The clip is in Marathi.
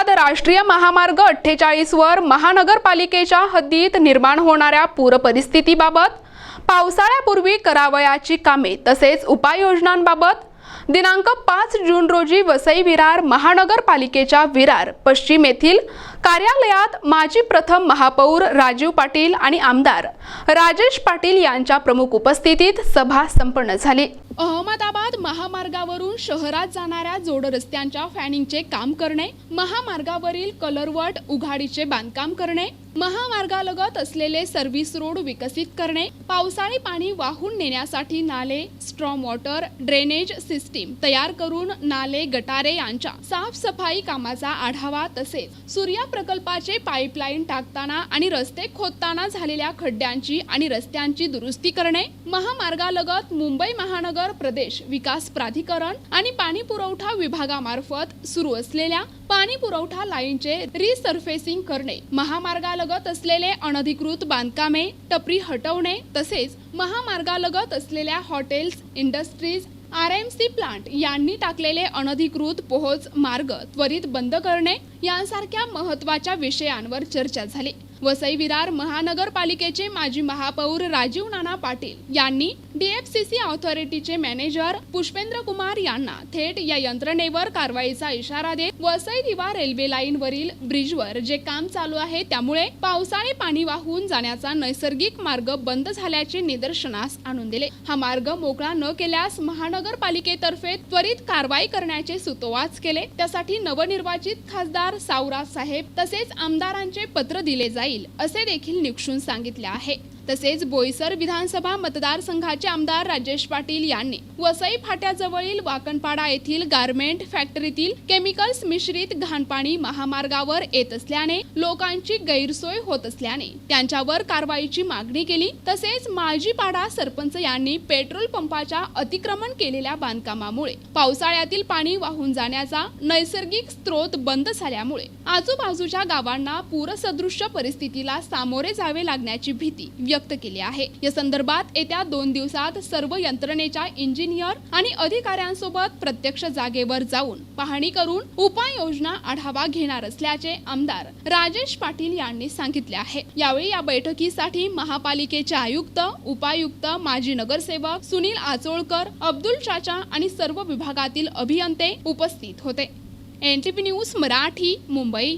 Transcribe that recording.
औरंगाबाद राष्ट्रीय महामार्ग अठ्ठेचाळीसवर महानगरपालिकेच्या हद्दीत निर्माण होणाऱ्या पूर परिस्थितीबाबत पावसाळ्यापूर्वी करावयाची कामे तसेच उपाययोजनांबाबत दिनांक पाच जून रोजी वसई विरार महानगरपालिकेच्या विरार पश्चिम येथील कार्यालयात माजी प्रथम महापौर राजीव पाटील आणि आमदार राजेश पाटील यांच्या प्रमुख उपस्थितीत सभा संपन्न झाली. अहमदाबाद महामार्गावरून शहरात जाणाऱ्या जोड रस्त्यांच्या फॅनिंगचे काम करणे महामार्गावरील कलरवट उघाडीचे बांधकाम करणे महामार्गालगत असलेले सर्व्हिस रोड विकसित करणे पावसाळी पाणी वाहून नेण्यासाठी नाले स्ट्रॉम वॉटर ड्रेनेज सिस्टीम तयार करून नाले गटारे यांच्या साफसफाई कामाचा आढावा तसेच सूर्या प्रकल्पाचे पाईपलाईन टाकताना आणि रस्ते खोदताना झालेल्या खड्ड्यांची आणि रस्त्यांची दुरुस्ती करणे महामार्गालगत मुंबई महानगर प्रदेश विकास प्राधिकरण आणि पाणी पुरवठा विभागामार्फत सुरू असलेल्या पाणी पुरवठा लाईनचे रिसर्फेसिंग करणे महामार्गालगत असलेले अनधिकृत बांधकामे टपरी हटवणे तसेच महामार्गालगत असलेल्या hotels industries R M C plant यांनी टाकलेले अनधिकृत पोहोच मार्ग त्वरित बंद करणे यांसारख्या महत्त्वाच्या विषयांवर चर्चा झाली. वसई विरार महानगरपालिकेचे माजी महापौर राजीव नाना पाटील यांनी डीएफसीसी ऑथॉरिटीचे मॅनेजर पुष्पेंद्र कुमार यांना थेट या यंत्रणेवर कारवाईचा इशारा देत वसई दिवा रेल्वे लाईन वरील ब्रिजवर जे काम चालू आहे त्यामुळे पावसाळी पाणी वाहून जाण्याचा नैसर्गिक मार्ग बंद झाल्याचे निदर्शनास आणून दिले. हा मार्ग मोकळा न केल्यास महानगरपालिकेतर्फे त्वरित कारवाई करण्याचे सुतोवाच केले. त्यासाठी नवनिर्वाचित खासदार सावरा साहेब तसेच आमदारांचे पत्र दिले जाईल. असे देखील निक्षून सांगितले आहे. तसेच बोईसर विधानसभा मतदारसंघाचे आमदार राजेश पाटील यांनी वसई फाट्याजवळील वाकणपाडा येथील गारमेंट फॅक्टरीतील केमिकल्स मिश्रित घाणपाणी महामार्गावर येत असल्याने लोकांची गैरसोय होत असल्याने त्यांच्यावर कारवाईची मागणी केली. तसेच माळजीपाडा सरपंच यांनी पेट्रोल पंपाच्या अतिक्रमण केलेल्या बांधकामामुळे पावसाळ्यातील पाणी वाहून जाण्याचा नैसर्गिक स्रोत बंद झाल्यामुळे आजूबाजूच्या गावांना पूरसदृश्य परिस्थितीला सामोरे जावे लागण्याची भीती व्यक्त केली आहे. या संदर्भात येत्या दोन दिवसात सर्व यंत्रणेच्या इंजिनियर आणि अधिकाऱ्यांसोबत प्रत्यक्ष जागेवर जाऊन पाहणी करून उपाययोजना आढावा घेणार असल्याचे आमदार राजेश पाटील यांनी सांगितले आहे. यावेळी या बैठकीसाठी महापालिकेचे आयुक्त उपायुक्त माजी नगरसेवक सुनील आचोळकर अब्दुल चाचा आणि सर्व विभागातील अभियंते उपस्थित होते. NTP news Marathi Mumbai.